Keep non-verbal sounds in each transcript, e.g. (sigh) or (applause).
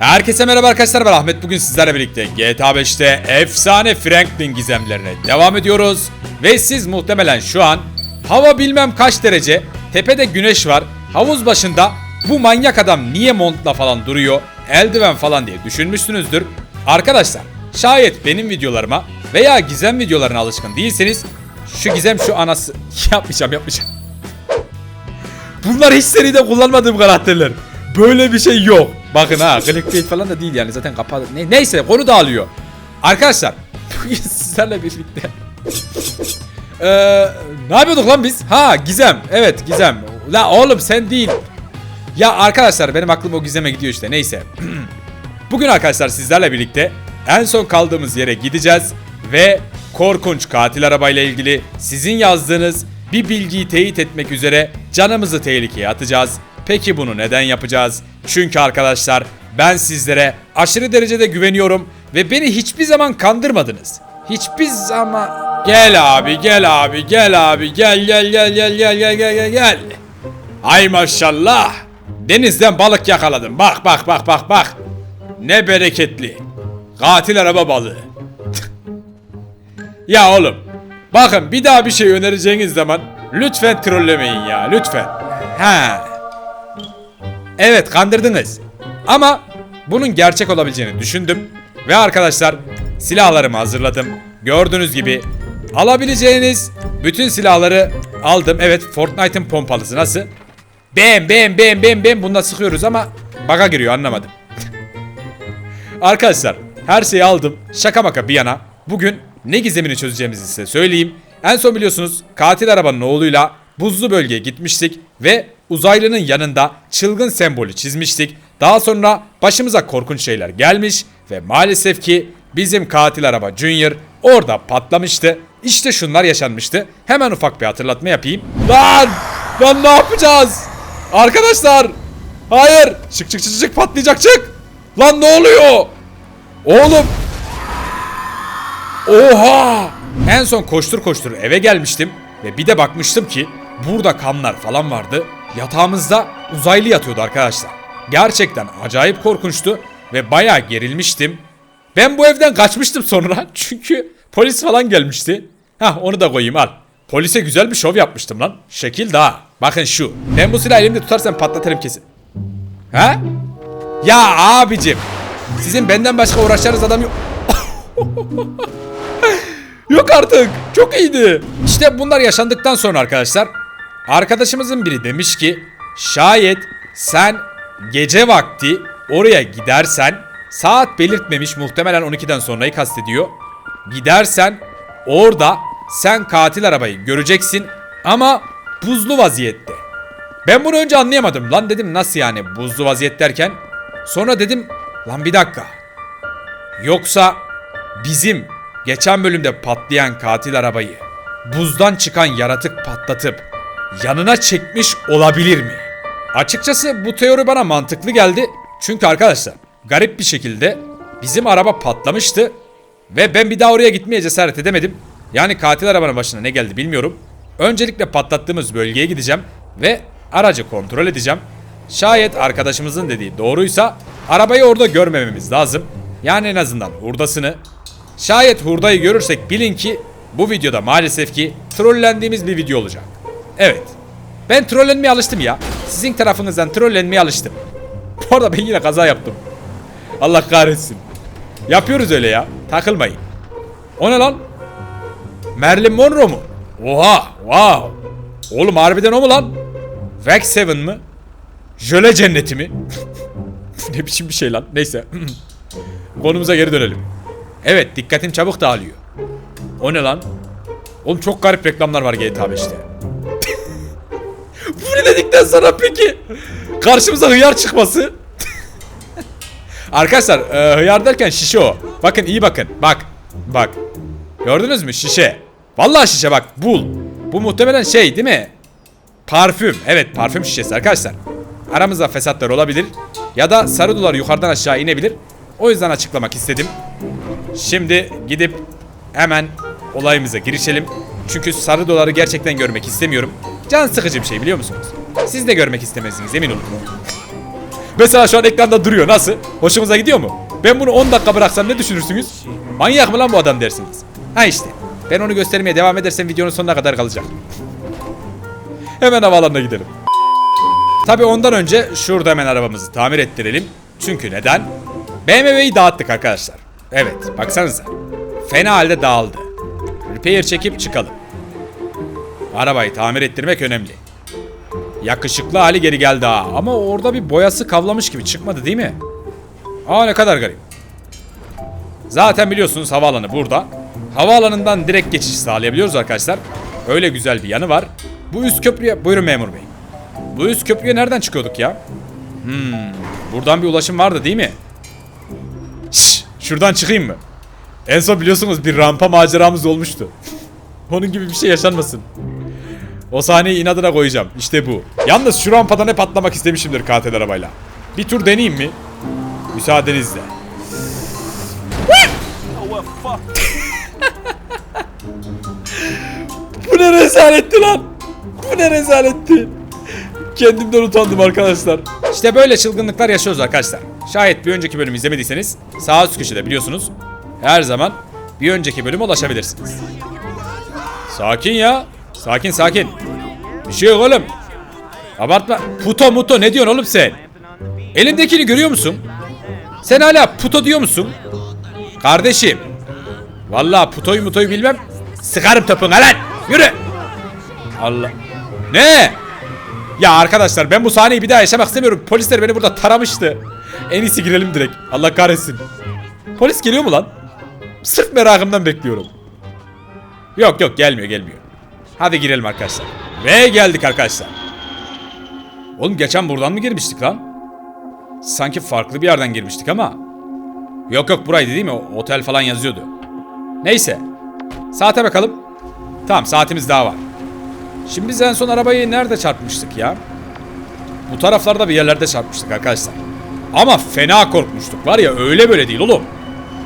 Herkese merhaba arkadaşlar ben Ahmet bugün sizlerle birlikte GTA 5'te efsane Franklin gizemlerine devam ediyoruz ve siz muhtemelen şu an hava bilmem kaç derece tepede güneş var havuz başında bu manyak adam niye montla falan duruyor eldiven falan diye düşünmüşsünüzdür. Arkadaşlar şayet benim videolarıma veya gizem videolarına alışkın değilseniz şu gizem şu anası (laughs) yapmayacağım yapmayacağım. Bunlar hiç seride kullanmadığım karakterler. Böyle bir şey yok. Bakın ha clickbait falan da değil yani zaten kapalı. Ne, neyse konu dağılıyor. Arkadaşlar (laughs) bugün sizlerle birlikte. Eee ne yapıyorduk lan biz? Ha Gizem. Evet Gizem. La oğlum sen değil. Ya arkadaşlar benim aklım o Gizem'e gidiyor işte neyse. (clears throat) Bugün arkadaşlar sizlerle birlikte en son kaldığımız yere gideceğiz ve korkunç katil arabayla ilgili sizin yazdığınız bir bilgiyi teyit etmek üzere canımızı tehlikeye atacağız. Peki bunu neden yapacağız? Çünkü arkadaşlar ben sizlere aşırı derecede güveniyorum ve beni hiçbir zaman kandırmadınız. Hiçbir zaman... Gel abi gel abi gel abi gel gel gel gel gel gel gel gel gel. Ay maşallah. Denizden balık yakaladım. Bak bak bak bak bak. Ne bereketli. Katil araba balığı. (laughs) ya oğlum. Bakın bir daha bir şey önereceğiniz zaman lütfen trollemeyin ya lütfen. Ha. Evet kandırdınız. Ama bunun gerçek olabileceğini düşündüm. Ve arkadaşlar silahlarımı hazırladım. Gördüğünüz gibi alabileceğiniz bütün silahları aldım. Evet Fortnite'ın pompalısı nasıl? Bem bem bem bem bem bununla sıkıyoruz ama baga giriyor anlamadım. (laughs) Arkadaşlar her şeyi aldım. Şaka maka bir yana. Bugün ne gizemini çözeceğimizi size söyleyeyim. En son biliyorsunuz katil arabanın oğluyla buzlu bölgeye gitmiştik ve uzaylının yanında çılgın sembolü çizmiştik. Daha sonra başımıza korkunç şeyler gelmiş ve maalesef ki bizim katil araba Junior orada patlamıştı. İşte şunlar yaşanmıştı. Hemen ufak bir hatırlatma yapayım. Lan! Lan ne yapacağız? Arkadaşlar! Hayır! Çık çık çık çık patlayacak çık! Lan ne oluyor? Oğlum! Oha! En son koştur koştur eve gelmiştim ve bir de bakmıştım ki burada kanlar falan vardı. Yatağımızda uzaylı yatıyordu arkadaşlar. Gerçekten acayip korkunçtu ve bayağı gerilmiştim. Ben bu evden kaçmıştım sonra (laughs) çünkü polis falan gelmişti. Hah onu da koyayım al. Polise güzel bir şov yapmıştım lan. Şekil daha. Bakın şu. Ben bu silahı elimde tutarsam patlatırım kesin. Ha? Ya abicim. Sizin benden başka uğraşacağınız adam yok. (laughs) yok artık. Çok iyiydi. İşte bunlar yaşandıktan sonra arkadaşlar. Arkadaşımızın biri demiş ki şayet sen gece vakti oraya gidersen saat belirtmemiş muhtemelen 12'den sonrayı kastediyor. Gidersen orada sen katil arabayı göreceksin ama buzlu vaziyette. Ben bunu önce anlayamadım. Lan dedim nasıl yani buzlu vaziyet derken. Sonra dedim lan bir dakika. Yoksa bizim geçen bölümde patlayan katil arabayı buzdan çıkan yaratık patlatıp yanına çekmiş olabilir mi? Açıkçası bu teori bana mantıklı geldi. Çünkü arkadaşlar garip bir şekilde bizim araba patlamıştı ve ben bir daha oraya gitmeye cesaret edemedim. Yani katil arabanın başına ne geldi bilmiyorum. Öncelikle patlattığımız bölgeye gideceğim ve aracı kontrol edeceğim. Şayet arkadaşımızın dediği doğruysa arabayı orada görmememiz lazım. Yani en azından hurdasını. Şayet hurdayı görürsek bilin ki bu videoda maalesef ki trollendiğimiz bir video olacak. Evet. Ben trollenmeye alıştım ya. Sizin tarafınızdan trollenmeye alıştım. Bu arada ben yine kaza yaptım. Allah kahretsin. Yapıyoruz öyle ya. Takılmayın. O ne lan? Marilyn Monroe mu? Oha, wow. Oğlum harbiden o mu lan? Wax Heaven mı? Jöle cenneti mi? (laughs) ne biçim bir şey lan? Neyse. (clears throat) Konumuza geri dönelim. Evet, dikkatim çabuk dağılıyor. O ne lan? Oğlum çok garip reklamlar var GTA 5'te. Dedikten sonra peki? Karşımıza hıyar çıkması. Arkadaşlar e, hıyar derken şişe o. Bakın iyi bakın. Bak. Bak. Gördünüz mü? Şişe. Vallahi şişe bak. Bul. Bu muhtemelen şey değil mi? Parfüm. Evet parfüm şişesi arkadaşlar. Aramızda fesatlar olabilir. Ya da sarı dolar yukarıdan aşağı inebilir. O yüzden açıklamak istedim. Şimdi gidip hemen olayımıza girişelim. Çünkü sarı doları gerçekten görmek istemiyorum. Can sıkıcı bir şey biliyor musunuz? Siz de görmek istemezsiniz emin olun. Mesela şu an ekranda duruyor. Nasıl? Hoşunuza gidiyor mu? Ben bunu 10 dakika bıraksam ne düşünürsünüz? Manyak mı lan bu adam dersiniz. Ha işte. Ben onu göstermeye devam edersem videonun sonuna kadar kalacak. Hemen havaalanına gidelim. Tabi ondan önce şurada hemen arabamızı tamir ettirelim. Çünkü neden? BMW'yi dağıttık arkadaşlar. Evet baksanıza. Fena halde dağıldı. Repair çekip çıkalım. Arabayı tamir ettirmek önemli. Yakışıklı hali geri geldi ha. Ama orada bir boyası kavlamış gibi çıkmadı değil mi? Aa ne kadar garip. Zaten biliyorsunuz havaalanı burada. Havaalanından direkt geçiş sağlayabiliyoruz arkadaşlar. Öyle güzel bir yanı var. Bu üst köprüye... Buyurun memur bey. Bu üst köprüye nereden çıkıyorduk ya? Hmm, buradan bir ulaşım vardı değil mi? Şş, şuradan çıkayım mı? En son biliyorsunuz bir rampa maceramız olmuştu. (laughs) Onun gibi bir şey yaşanmasın. O sahneyi inadına koyacağım. İşte bu. Yalnız şu rampadan hep atlamak istemişimdir katil arabayla. Bir tur deneyeyim mi? Müsaadenizle. Bu ne rezaletti lan? Bu ne rezaletti? Kendimden utandım arkadaşlar. İşte böyle çılgınlıklar yaşıyoruz arkadaşlar. Şayet bir önceki bölümü izlemediyseniz sağ üst köşede biliyorsunuz. Her zaman bir önceki bölüme ulaşabilirsiniz. Sakin ya. Sakin sakin. Bir şey yok oğlum. Abartma. Puto muto ne diyorsun oğlum sen? Elimdekini görüyor musun? Sen hala puto diyor musun? Kardeşim. Vallahi putoyu mutoyu bilmem. Sıkarım topuna lan. Yürü. Allah. Ne? Ya arkadaşlar ben bu sahneyi bir daha yaşamak istemiyorum. Polisler beni burada taramıştı. En iyisi girelim direkt. Allah kahretsin. Polis geliyor mu lan? Sırf merakımdan bekliyorum. Yok yok gelmiyor gelmiyor. Hadi girelim arkadaşlar. Ve geldik arkadaşlar. Oğlum geçen buradan mı girmiştik lan? Sanki farklı bir yerden girmiştik ama. Yok yok buraydı değil mi? Otel falan yazıyordu. Neyse. Saate bakalım. Tamam saatimiz daha var. Şimdi biz en son arabayı nerede çarpmıştık ya? Bu taraflarda bir yerlerde çarpmıştık arkadaşlar. Ama fena korkmuştuk var ya öyle böyle değil oğlum.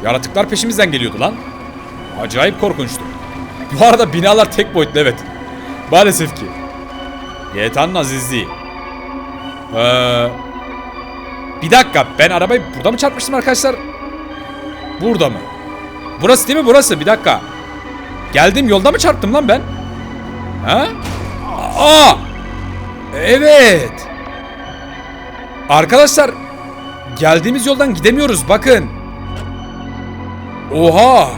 Yaratıklar peşimizden geliyordu lan. Acayip korkunçtu. Bu arada binalar tek boyutlu evet. Maalesef ki. GTA'nın azizliği. Ee, bir dakika ben arabayı burada mı çarpmıştım arkadaşlar? Burada mı? Burası değil mi burası? Bir dakika. Geldiğim yolda mı çarptım lan ben? Ha? Aa! Evet. Arkadaşlar geldiğimiz yoldan gidemiyoruz bakın. Oha!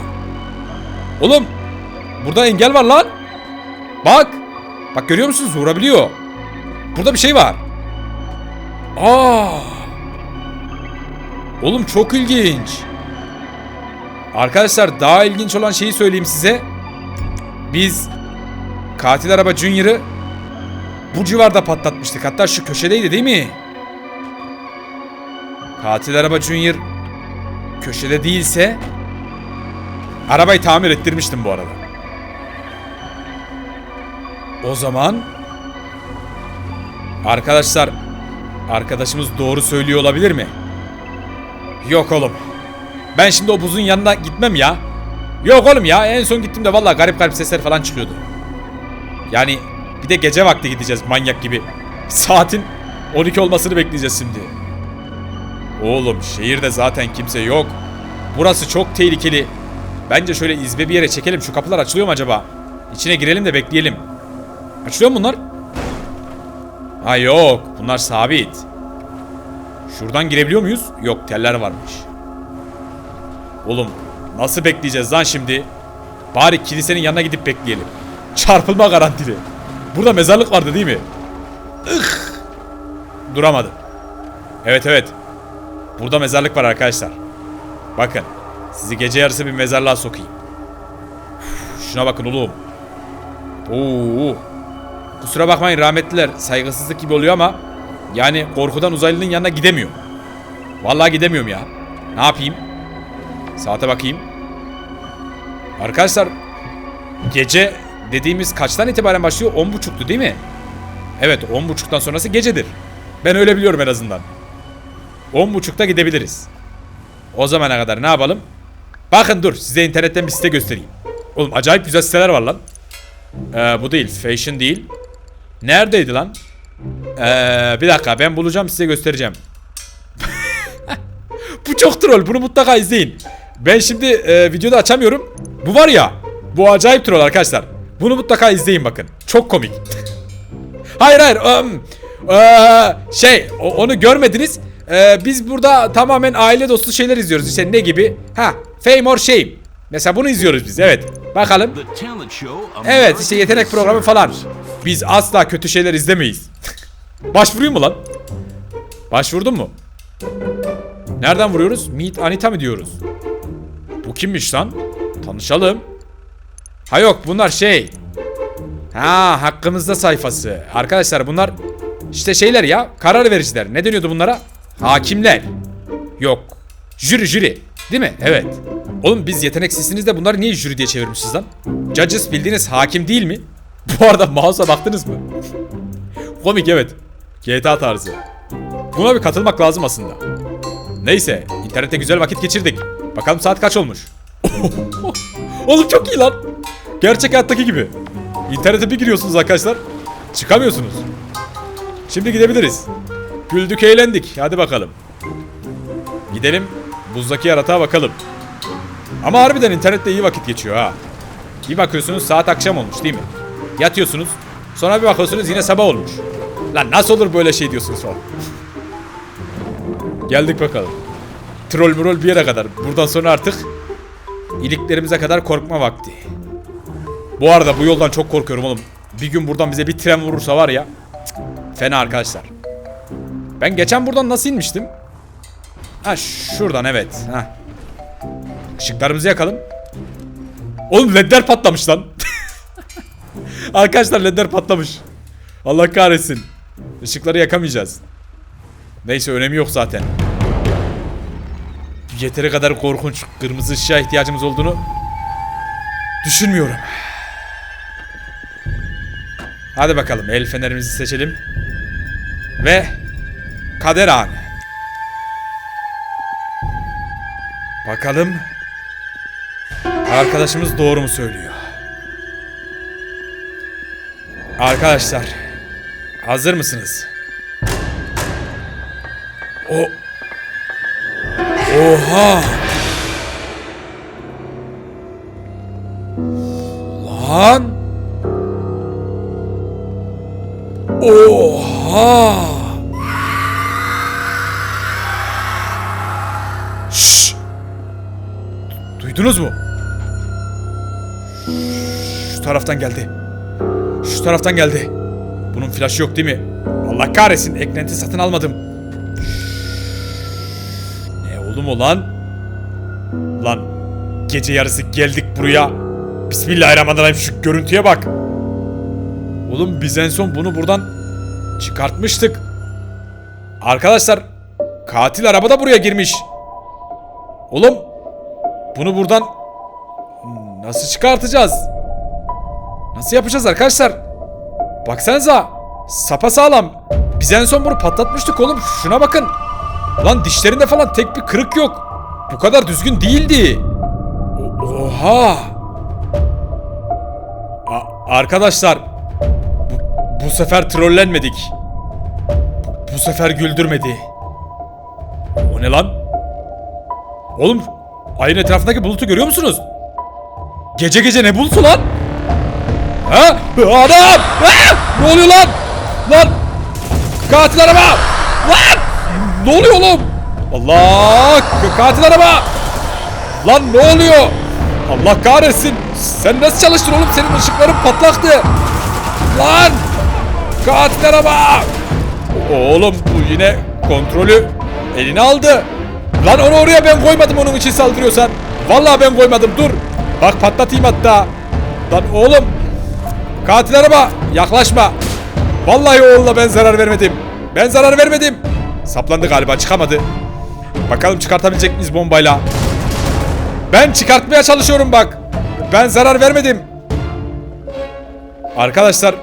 Oğlum burada engel var lan. Bak. Bak görüyor musunuz? Vurabiliyor. Burada bir şey var. Aa! Oğlum çok ilginç. Arkadaşlar daha ilginç olan şeyi söyleyeyim size. Biz katil araba Junior'ı bu civarda patlatmıştık. Hatta şu köşedeydi değil mi? Katil araba Junior köşede değilse arabayı tamir ettirmiştim bu arada. O zaman arkadaşlar arkadaşımız doğru söylüyor olabilir mi? Yok oğlum. Ben şimdi o buzun yanına gitmem ya. Yok oğlum ya en son gittiğimde vallahi garip garip sesler falan çıkıyordu. Yani bir de gece vakti gideceğiz manyak gibi. Saatin 12 olmasını bekleyeceğiz şimdi. Oğlum şehirde zaten kimse yok. Burası çok tehlikeli. Bence şöyle izbe bir yere çekelim. Şu kapılar açılıyor mu acaba? İçine girelim de bekleyelim. Açılıyor mu bunlar? Ha yok. Bunlar sabit. Şuradan girebiliyor muyuz? Yok teller varmış. Oğlum nasıl bekleyeceğiz lan şimdi? Bari kilisenin yanına gidip bekleyelim. Çarpılma garantili. Burada mezarlık vardı değil mi? Ih! Duramadım. Evet evet. Burada mezarlık var arkadaşlar. Bakın. Sizi gece yarısı bir mezarlığa sokayım. Şuna bakın oğlum. Oo. Kusura bakmayın rahmetliler. Saygısızlık gibi oluyor ama yani korkudan uzaylının yanına gidemiyor. Vallahi gidemiyorum ya. Ne yapayım? Saate bakayım. Arkadaşlar gece dediğimiz kaçtan itibaren başlıyor? 10.30'tu değil mi? Evet 10.30'dan sonrası gecedir. Ben öyle biliyorum en azından. 10.30'da gidebiliriz. O zamana kadar ne yapalım? Bakın dur size internetten bir site göstereyim. Oğlum acayip güzel siteler var lan. Ee, bu değil. Fashion değil. Neredeydi lan? Ee, bir dakika ben bulacağım size göstereceğim. (laughs) bu çok troll. Bunu mutlaka izleyin. Ben şimdi e, videoda açamıyorum. Bu var ya. Bu acayip troll arkadaşlar. Bunu mutlaka izleyin bakın. Çok komik. (laughs) hayır hayır. um, eee, şey o- onu görmediniz. Eee, biz burada tamamen aile dostu şeyler izliyoruz. İşte ne gibi? Ha, Fame or Shame. Mesela bunu izliyoruz biz. Evet. Bakalım. Evet işte yetenek programı falan. Biz asla kötü şeyler izlemeyiz. (laughs) Başvurayım mı lan? Başvurdun mu? Nereden vuruyoruz? Meet Anita mı diyoruz? Bu kimmiş lan? Tanışalım. Ha yok bunlar şey. Ha hakkımızda sayfası. Arkadaşlar bunlar işte şeyler ya karar vericiler. Ne deniyordu bunlara? Hakimler. Yok. Jüri jüri. Değil mi? Evet. Oğlum biz yetenek sesinizde bunları niye jüri diye çevirmişiz lan? Judges bildiğiniz hakim değil mi? (laughs) Bu arada mouse'a baktınız mı? (laughs) Komik evet. GTA tarzı. Buna bir katılmak lazım aslında. Neyse, internette güzel vakit geçirdik. Bakalım saat kaç olmuş? (laughs) Oğlum çok iyi lan. Gerçek hayattaki gibi. İnternete bir giriyorsunuz arkadaşlar. Çıkamıyorsunuz. Şimdi gidebiliriz. Güldük eğlendik. Hadi bakalım. Gidelim buzdaki yaratığa bakalım. Ama harbiden internette iyi vakit geçiyor ha. Bir bakıyorsunuz saat akşam olmuş değil mi? Yatıyorsunuz. Sonra bir bakıyorsunuz yine sabah olmuş. Lan nasıl olur böyle şey diyorsunuz falan. Geldik bakalım. Troll murol bir yere kadar. Buradan sonra artık iliklerimize kadar korkma vakti. Bu arada bu yoldan çok korkuyorum oğlum. Bir gün buradan bize bir tren vurursa var ya. cık, Fena arkadaşlar. Ben geçen buradan nasıl inmiştim? Ha şuradan evet. Ha. Işıklarımızı yakalım. Oğlum ledler patlamış lan. (laughs) Arkadaşlar ledler patlamış. Allah kahretsin. Işıkları yakamayacağız. Neyse önemi yok zaten. Yeteri kadar korkunç kırmızı ışığa ihtiyacımız olduğunu düşünmüyorum. Hadi bakalım el fenerimizi seçelim. Ve kader anı. Bakalım arkadaşımız doğru mu söylüyor? Arkadaşlar hazır mısınız? O Oha! Lan! Oha! Duydunuz mu? Şu taraftan geldi. Şu taraftan geldi. Bunun flaşı yok değil mi? Allah kahretsin eklenti satın almadım. Ne oğlum o lan? Lan gece yarısı geldik buraya. Bismillahirrahmanirrahim şu görüntüye bak. Oğlum biz en son bunu buradan çıkartmıştık. Arkadaşlar katil araba da buraya girmiş. Oğlum bunu buradan nasıl çıkartacağız? Nasıl yapacağız arkadaşlar? Baksanıza sapa sağlam. Biz en son bunu patlatmıştık oğlum. Şuna bakın. Lan dişlerinde falan tek bir kırık yok. Bu kadar düzgün değildi. Oha. A- arkadaşlar bu, bu sefer trollenmedik. Bu, bu sefer güldürmedi. O ne lan? Oğlum ayın etrafındaki bulutu görüyor musunuz? Gece gece ne bulutu lan? Ha? Adam! Ha! Ne oluyor lan? Lan! Katil araba! Lan! Ne oluyor oğlum? Allah! Katil araba! Lan ne oluyor? Allah kahretsin! Sen nasıl çalıştın oğlum? Senin ışıkların patlaktı! Lan! Katil araba! Oğlum bu yine kontrolü eline aldı. Lan onu oraya ben koymadım onun için saldırıyorsan. Vallahi ben koymadım dur. Bak patlatayım hatta. Lan oğlum. Katil araba yaklaşma. Vallahi oğluna ben zarar vermedim. Ben zarar vermedim. Saplandı galiba çıkamadı. Bakalım çıkartabilecek miyiz bombayla. Ben çıkartmaya çalışıyorum bak. Ben zarar vermedim. Arkadaşlar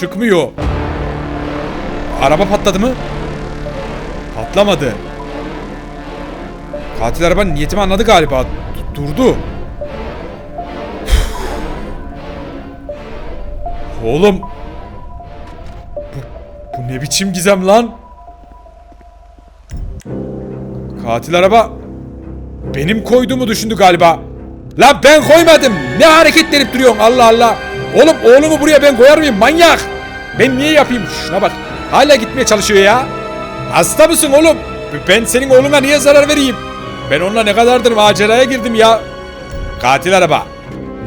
çıkmıyor. Araba patladı mı? Patlamadı. Katil araba niyetimi anladı galiba. Durdu. Oğlum. Bu, bu ne biçim gizem lan? Katil araba benim koyduğumu düşündü galiba. Lan ben koymadım. Ne hareketlenip duruyorsun Allah Allah. Oğlum oğlumu buraya ben koyar mıyım manyak? Ben niye yapayım? Şuna bak. Hala gitmeye çalışıyor ya. Hasta mısın oğlum? Ben senin oğluna niye zarar vereyim? Ben onunla ne kadardır maceraya girdim ya. Katil araba.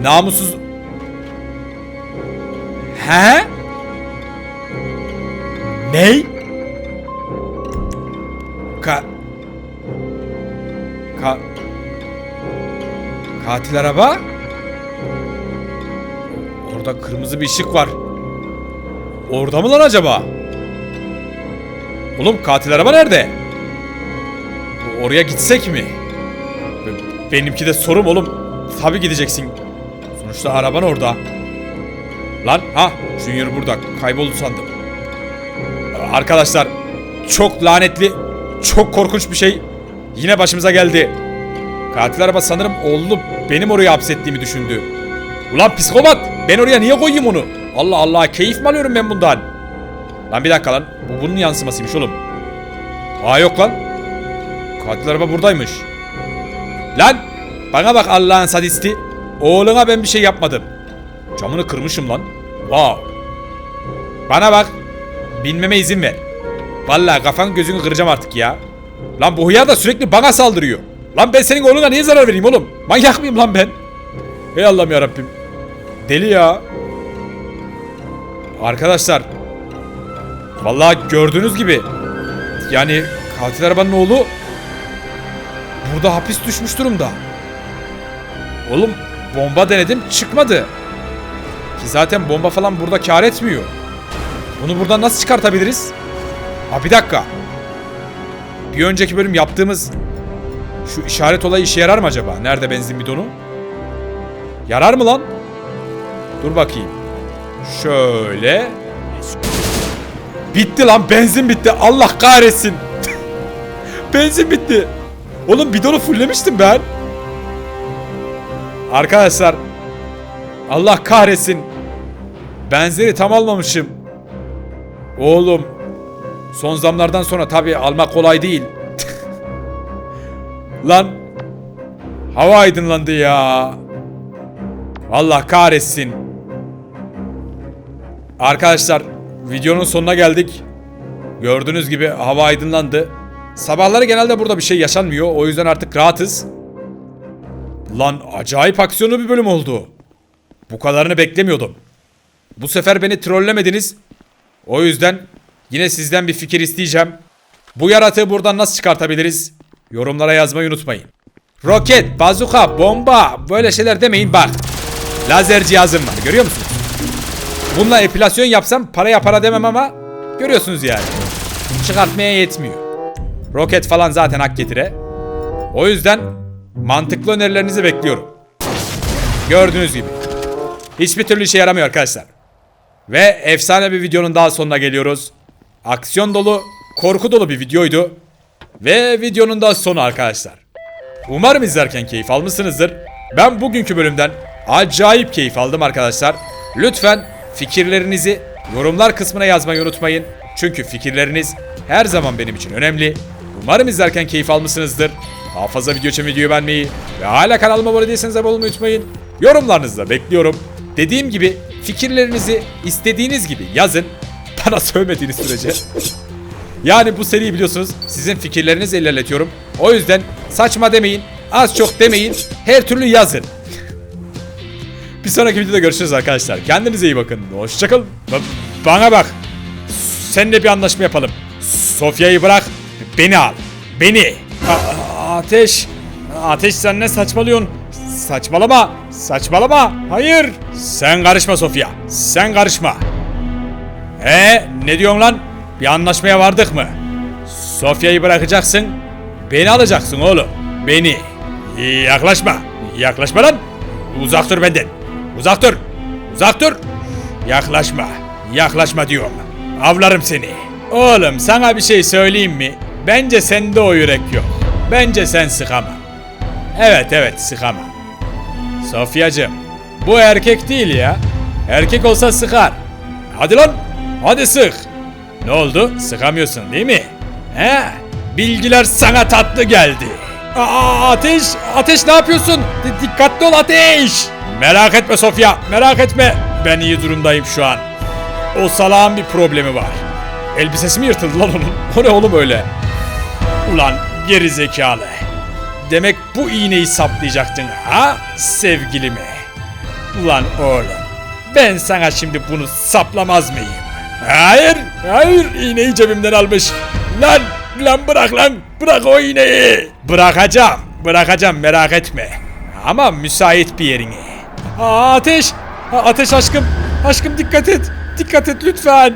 Namussuz. He? Ney? Ka... Ka... Katil araba? Orada kırmızı bir ışık var. Orada mı lan acaba? Oğlum katil araba nerede? Oraya gitsek mi? Be- Benimki de sorum oğlum. Tabi gideceksin. Sonuçta araban orada. Lan ha Junior burada. Kayboldu sandım. Arkadaşlar çok lanetli, çok korkunç bir şey yine başımıza geldi. Katil araba sanırım oğlunu benim oraya hapsettiğimi düşündü. Ulan psikopat! Ben oraya niye koyayım onu? Allah Allah keyif mi alıyorum ben bundan? Lan bir dakika lan. Bu bunun yansımasıymış oğlum. Aa yok lan. Katil araba buradaymış. Lan! Bana bak Allah'ın sadisti. Oğluna ben bir şey yapmadım. Camını kırmışım lan. Wow. Bana bak. Binmeme izin ver. Vallahi kafan gözünü kıracağım artık ya. Lan bu hıyar da sürekli bana saldırıyor. Lan ben senin oğluna niye zarar vereyim oğlum? Manyak mıyım lan ben? Ey Allah'ım yarabbim. Deli ya. Arkadaşlar. Vallahi gördüğünüz gibi. Yani katil arabanın oğlu burada hapis düşmüş durumda. Oğlum bomba denedim çıkmadı. Ki zaten bomba falan burada kar etmiyor. Bunu buradan nasıl çıkartabiliriz? Ha bir dakika. Bir önceki bölüm yaptığımız şu işaret olayı işe yarar mı acaba? Nerede benzin bidonu? Yarar mı lan? Dur bakayım. Şöyle. Bitti lan benzin bitti. Allah kahretsin. (laughs) benzin bitti. Oğlum bidonu fulllemiştim ben. Arkadaşlar. Allah kahretsin. Benzeri tam almamışım. Oğlum. Son zamlardan sonra tabii almak kolay değil. (laughs) Lan. Hava aydınlandı ya. Allah kahretsin. Arkadaşlar videonun sonuna geldik. Gördüğünüz gibi hava aydınlandı. Sabahları genelde burada bir şey yaşanmıyor. O yüzden artık rahatız. Lan acayip aksiyonlu bir bölüm oldu. Bu kadarını beklemiyordum. Bu sefer beni trollemediniz. O yüzden yine sizden bir fikir isteyeceğim. Bu yaratığı buradan nasıl çıkartabiliriz? Yorumlara yazmayı unutmayın. Roket, bazuka, bomba böyle şeyler demeyin bak. Lazer cihazım var görüyor musunuz? Bununla epilasyon yapsam paraya para demem ama görüyorsunuz yani. Çıkartmaya yetmiyor. Roket falan zaten hak getire. O yüzden mantıklı önerilerinizi bekliyorum. Gördüğünüz gibi. Hiçbir türlü işe yaramıyor arkadaşlar. Ve efsane bir videonun daha sonuna geliyoruz. Aksiyon dolu, korku dolu bir videoydu. Ve videonun da sonu arkadaşlar. Umarım izlerken keyif almışsınızdır. Ben bugünkü bölümden acayip keyif aldım arkadaşlar. Lütfen fikirlerinizi yorumlar kısmına yazmayı unutmayın. Çünkü fikirleriniz her zaman benim için önemli. Umarım izlerken keyif almışsınızdır. Daha fazla video için videoyu beğenmeyi ve hala kanalıma abone değilseniz abone olmayı unutmayın. Yorumlarınızı da bekliyorum. Dediğim gibi fikirlerinizi istediğiniz gibi yazın. (laughs) Bana sövmediğiniz sürece. Yani bu seriyi biliyorsunuz sizin fikirlerinizi ilerletiyorum. O yüzden saçma demeyin, az çok demeyin, her türlü yazın. (laughs) Bir sonraki videoda görüşürüz arkadaşlar. Kendinize iyi bakın. Hoşçakalın. Ba- Bana bak. Seninle bir anlaşma yapalım. Sofya'yı bırak, beni al. Beni. A- ateş. Ateş sen ne saçmalıyorsun? Saçmalama. Saçmalama. Hayır. Sen karışma Sofya. Sen karışma. Ee, ne diyorsun lan? Bir anlaşmaya vardık mı? Sofya'yı bırakacaksın, beni alacaksın oğlum. Beni. Yaklaşma. Yaklaşma lan. Uzak dur benden. Uzak dur. Uzak dur. Yaklaşma. Yaklaşma diyorum. Avlarım seni. Oğlum sana bir şey söyleyeyim mi? Bence sende o yürek yok. Bence sen sıkamam. Evet evet sıkamam. Sofyacığım, bu erkek değil ya. Erkek olsa sıkar. Hadi lan, hadi sık. Ne oldu? Sıkamıyorsun değil mi? He? bilgiler sana tatlı geldi. Aa, ateş, ateş ne yapıyorsun? Di- dikkatli ol ateş. Merak etme Sofya, merak etme. Ben iyi durumdayım şu an. O salağın bir problemi var. Elbisesi mi yırtıldı lan onun? (laughs) O ne oğlum öyle? Ulan geri zekalı. Demek bu iğneyi saplayacaktın ha sevgilimi? Ulan oğlum ben sana şimdi bunu saplamaz mıyım? Hayır, hayır iğneyi cebimden almış. Lan, lan bırak lan, bırak o iğneyi. Bırakacağım, bırakacağım merak etme. Ama müsait bir yerini. Aa, ateş, ateş aşkım, aşkım dikkat et, dikkat et lütfen.